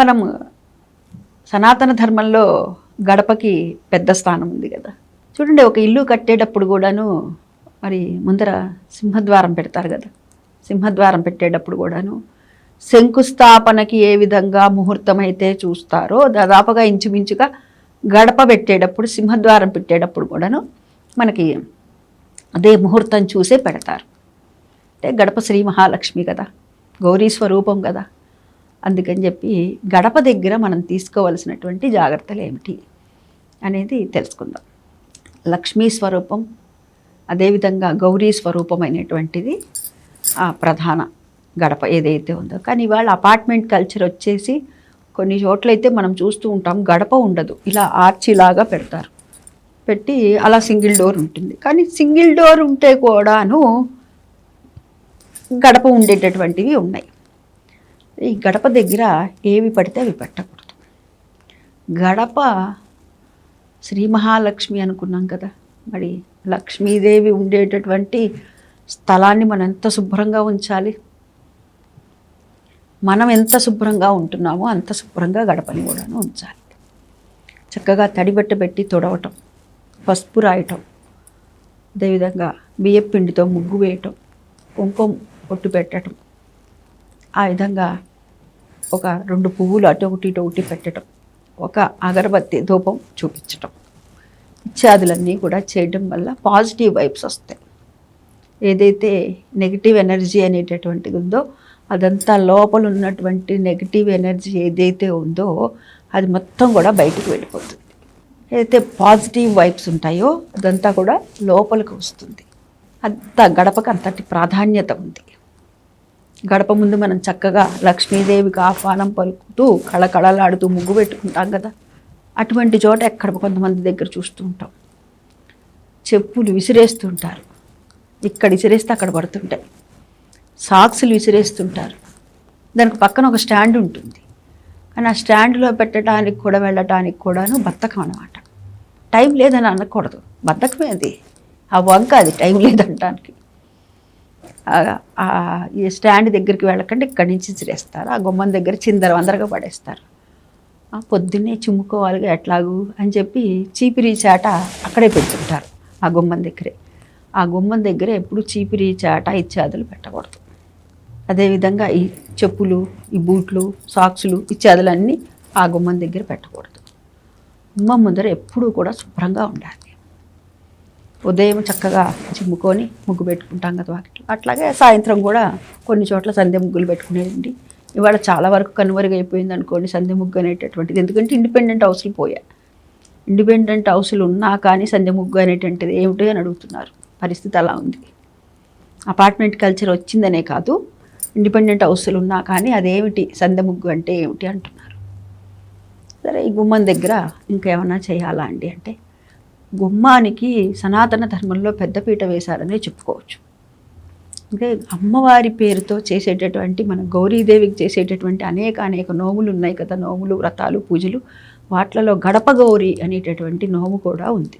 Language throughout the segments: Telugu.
మనం సనాతన ధర్మంలో గడపకి పెద్ద స్థానం ఉంది కదా. చూడండి ఒక ఇల్లు కట్టేటప్పుడు కూడాను మరి ముందర సింహద్వారం పెడతారు కదా. సింహద్వారం పెట్టేటప్పుడు కూడాను శంకుస్థాపనకి ఏ విధంగా ముహూర్తం అయితే చూస్తారో దాదాపుగా ఇంచుమించుగా గడప పెట్టేటప్పుడు సింహద్వారం పెట్టేటప్పుడు కూడాను మనకి అదే ముహూర్తం చూసే పెడతారు. అంటే గడప శ్రీ మహాలక్ష్మి కదా. గౌరీ స్వరూపం కదా. అందుకని చెప్పి గడప దగ్గర మనం తీసుకోవలసినటువంటి జాగ్రత్తలు ఏమిటి అనేది తెలుసుకుందాం. లక్ష్మీ స్వరూపం అదేవిధంగా గౌరీ స్వరూపమైనటువంటిది ప్రధాన గడప ఏదైతే ఉందో. కానీ ఇవాళ అపార్ట్మెంట్ కల్చర్ వచ్చేసి కొన్ని చోట్లయితే మనం చూస్తూ ఉంటాం గడప ఉండదు. ఇలా ఆర్చిలాగా పెడతారు. పెట్టి అలా సింగిల్ డోర్ ఉంటుంది. కానీ సింగిల్ డోర్ ఉంటే కూడాను గడప ఉండేటటువంటివి ఉన్నాయి. ఈ గడప దగ్గర ఏవి పడితే అవి పెట్టకూడదు. గడప శ్రీ మహాలక్ష్మి అనుకున్నాం కదా. మరి లక్ష్మీదేవి ఉండేటటువంటి స్థలాన్ని మనం ఎంత శుభ్రంగా ఉంచాలి? మనం ఎంత శుభ్రంగా ఉంటున్నామో అంత శుభ్రంగా గడపని కూడాను ఉంచాలి. చక్కగా తడిబట్ట పెట్టి తొడవటం పసుపు రాయటం అదేవిధంగా బియ్యపిండితో ముగ్గు వేయటం కుంకుమ పొట్టు పెట్టడం ఆ విధంగా ఒక రెండు పువ్వులు అటు ఒకటి ఇటు ఒకటి పెట్టడం ఒక అగరబత్తి ధూపం చూపించటం. ఇత్యాదులన్నీ కూడా చేయడం వల్ల పాజిటివ్ వైబ్స్ వస్తాయి. ఏదైతే నెగిటివ్ ఎనర్జీ అనేటటువంటిది ఉందో అదంతా లోపల ఉన్నటువంటి నెగిటివ్ ఎనర్జీ ఏదైతే ఉందో అది మొత్తం కూడా బయటకు వెళ్ళిపోతుంది. ఏదైతే పాజిటివ్ వైబ్స్ ఉంటాయో అదంతా కూడా లోపలికి వస్తుంది. అంత గడపకు అంతటి ప్రాధాన్యత ఉంది. గడప ముందు మనం చక్కగా లక్ష్మీదేవికి ఆహ్వానం పలుకుతూ కళకళలాడుతూ ముగ్గు పెట్టుకుంటాం కదా. అటువంటి చోట ఎక్కడ కొంతమంది దగ్గర చూస్తూ ఉంటాం. చెప్పులు విసిరేస్తుంటారు ఇక్కడ విసిరేస్తే అక్కడ పడుతుంటాయి. సాక్సులు విసిరేస్తుంటారు దానికి పక్కన ఒక స్టాండ్ ఉంటుంది. కానీ ఆ స్టాండ్లో పెట్టడానికి కూడా వెళ్ళటానికి కూడాను బద్ధకం అనమాట టైం లేదని అనకూడదు. బద్ధకమే అది. ఆ వంక అది. టైం లేదంటానికి. ఈ స్టాండ్ దగ్గరికి వెళ్ళకండి ఇక్కడి నుంచి విసిరేస్తారు ఆ గుమ్మం దగ్గర చిందర వందరగా పడేస్తారు. ఆ పొద్దున్నే చిమ్ముకోవాలిగా ఎట్లాగూ అని చెప్పి చీపిరి చాట అక్కడే పెంచుకుంటారు ఆ గుమ్మం దగ్గరే. ఆ గుమ్మం దగ్గర ఎప్పుడు చీపిరి చాట ఇత్యాదులు పెట్టకూడదు. అదేవిధంగా ఈ చెప్పులు ఈ బూట్లు సాక్సులు ఇత్యాదులన్నీ ఆ గుమ్మం దగ్గర పెట్టకూడదు. గుమ్మం ముందర ఎప్పుడూ కూడా శుభ్రంగా ఉండాలి. ఉదయం చక్కగా చిమ్ముకొని ముగ్గు పెట్టుకుంటాం కదా వాకిట్లో. అట్లాగే సాయంత్రం కూడా కొన్ని చోట్ల సంధ్య ముగ్గులు పెట్టుకునేదండి. ఇవాళ చాలా వరకు కనుమరుగైపోయింది అనుకోండి సంధ్య ముగ్గు అనేటటువంటిది. ఎందుకంటే ఇండిపెండెంట్ హౌస్లు పోయా ఇండిపెండెంట్ హౌస్లు ఉన్నా కానీ సంధ్య ముగ్గు అనేటువంటిది ఏమిటి అని అడుగుతున్నారు. పరిస్థితి అలా ఉంది. అపార్ట్మెంట్ కల్చర్ వచ్చిందనే కాదు ఇండిపెండెంట్ హౌస్లు ఉన్నా కానీ అదేమిటి సంధ్య ముగ్గు అంటే ఏమిటి అంటున్నారు. సరే ఈ గుమ్మం దగ్గర ఇంకేమన్నా చేయాలా అండి అంటే? గుమ్మానికి సనాతన ధర్మంలో పెద్దపీట వేశారనే చెప్పుకోవచ్చు. అంటే అమ్మవారి పేరుతో చేసేటటువంటి మన గౌరీదేవికి చేసేటటువంటి అనేక అనేక నోములు ఉన్నాయి కదా నోములు వ్రతాలు పూజలు. వాట్లలో గడప గౌరి అనేటటువంటి నోము కూడా ఉంది.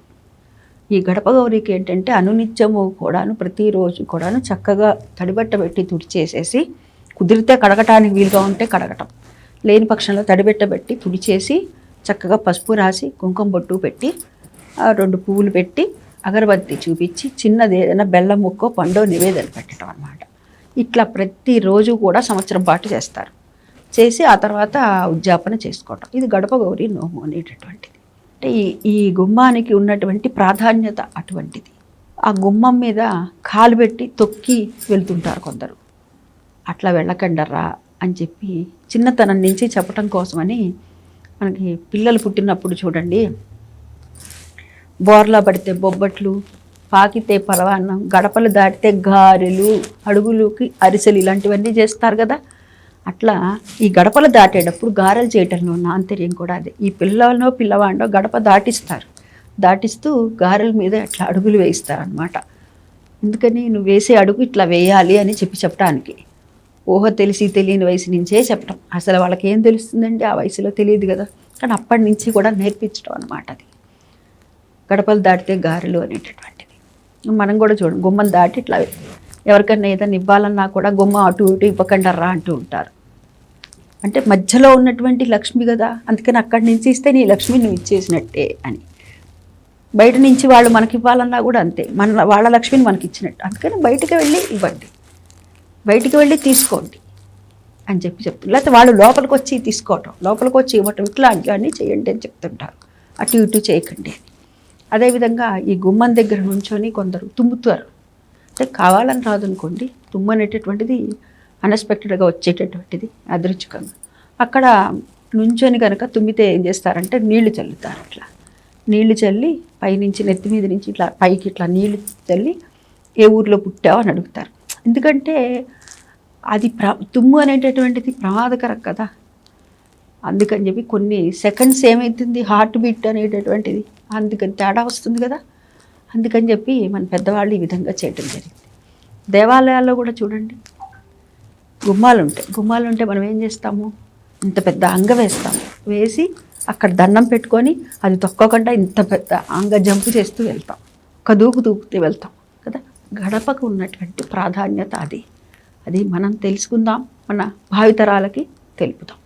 ఈ గడప గౌరీకి ఏంటంటే అనునిత్యము కూడాను ప్రతిరోజు కూడాను చక్కగా తడిబట్ట పెట్టి తుడిచేసేసి కుదిరితే కడగటానికి వీలుగా ఉంటే కడగటం. లేని పక్షంలో తడిబెట్టబెట్టి తుడిచేసి చక్కగా పసుపు రాసి కుంకుమ బొట్టు పెట్టి రెండు పువ్వులు పెట్టి అగరబత్తి చూపించి చిన్నది ఏదైనా బెల్లం ముక్కో పండో నివేదన పెట్టడం అనమాట ఇట్లా ప్రతిరోజు కూడా సంవత్సరం పాటు చేస్తారు. చేసి ఆ తర్వాత ఉద్యాపన చేసుకోవటం. ఇది గడప గౌరి నోము అనేటటువంటిది. అంటే ఈ ఈ గుమ్మానికి ఉన్నటువంటి ప్రాధాన్యత అటువంటిది. ఆ గుమ్మం మీద కాలు పెట్టి తొక్కి వెళ్తుంటారు కొందరు. అట్లా వెళ్ళకండర్రా అని చెప్పి చిన్నతనం నుంచి చెప్పటం కోసమని మనకి పిల్లలు పుట్టినప్పుడు చూడండి బోర్లా పడితే బొబ్బట్లు పాకితే పలవాన్నం గడపలు దాటితే గారెలు అడుగులుకి అరిసెలు ఇలాంటివన్నీ చేస్తారు కదా. అట్లా ఈ గడపలు దాటేటప్పుడు గారెలు చేయటంలో ఉన్న ఆంతర్యం కూడా అదే. ఈ పిల్లలనో పిల్లవాడినో గడప దాటిస్తారు. దాటిస్తూ గారెల మీద అట్లా అడుగులు వేయిస్తారు అనమాట ఎందుకని? నువ్వు వేసే అడుగు ఇట్లా వేయాలి అని చెప్పి చెప్పడానికి ఊహ తెలిసి తెలియని వయసు నుంచే చెప్పటం. అసలు వాళ్ళకి ఏం తెలుస్తుందండి? ఆ వయసులో తెలియదు కదా. కానీ అప్పటి నుంచి కూడా నేర్పించడం అనమాట అది. గడపలు దాటితే గారెలు అనేటటువంటిది. మనం కూడా చూడండి గుమ్మం దాటి ఇట్లా ఎవరికైనా ఏదైనా ఇవ్వాలన్నా కూడా గుమ్మ అటు ఇటు ఇవ్వకుండా రా అంటూ ఉంటారు. అంటే మధ్యలో ఉన్నటువంటి లక్ష్మి కదా అందుకని అక్కడి నుంచి ఇస్తే నీ లక్ష్మి నువ్వు ఇచ్చేసినట్టే అని. బయట నుంచి వాళ్ళు మనకి ఇవ్వాలన్నా కూడా అంతే మన వాళ్ళ లక్ష్మిని మనకి ఇచ్చినట్టు. అందుకని బయటికి వెళ్ళి ఇవ్వండి. బయటికి వెళ్ళి తీసుకోండి అని చెప్పి చెప్తున్నారు. లేకపోతే వాళ్ళు లోపలికి వచ్చి తీసుకోవటం లోపలికి వచ్చి ఇవ్వటం ఇట్లాంటివన్నీ చేయండి అని చెప్తుంటారు. అటు ఇటు చేయకండి అని. అదేవిధంగా ఈ గుమ్మం దగ్గర నుంచొని కొందరు తుమ్ముతారు. అంటే కావాలని రాదు అనుకోండి తుమ్ము అనేటటువంటిది అన్ఎక్స్పెక్టెడ్గా వచ్చేటటువంటిది అదృచ్ఛికంగా అక్కడ నుంచొని కనుక తుమ్మితే ఏం చేస్తారంటే నీళ్ళు చల్లుతారు అట్లా. నీళ్ళు చల్లి పైనుంచి నెత్తి మీద నుంచి ఇట్లా పైకి ఇట్లా నీళ్ళు చల్లి ఏ ఊర్లో పుట్టావు? అని అడుగుతారు. ఎందుకంటే అది ప్ర తుమ్ము అనేటటువంటిది ప్రమాదకరం కదా. అందుకని చెప్పి కొన్ని సెకండ్స్ ఏమవుతుంది హార్ట్ బీట్ అనేటటువంటిది. అందుకని తేడా వస్తుంది కదా. అందుకని చెప్పి మన పెద్దవాళ్ళు ఈ విధంగా చేయటం జరిగింది. దేవాలయాల్లో కూడా చూడండి. గుమ్మాలు ఉంటాయి. గుమ్మాలు ఉంటే మనం ఏం చేస్తాము? ఇంత పెద్ద అంగ వేస్తాము. వేసి అక్కడ దండం పెట్టుకొని అది తొక్కకుండా ఇంత పెద్ద అంగ జంపు చేస్తూ వెళ్తాం. ఒక దూకు దూకుతూ వెళ్తాం కదా. గడపకు ఉన్నటువంటి ప్రాధాన్యత అది. అది మనం తెలుసుకుందాం. మన భావితరాలకి తెలుపుదాం.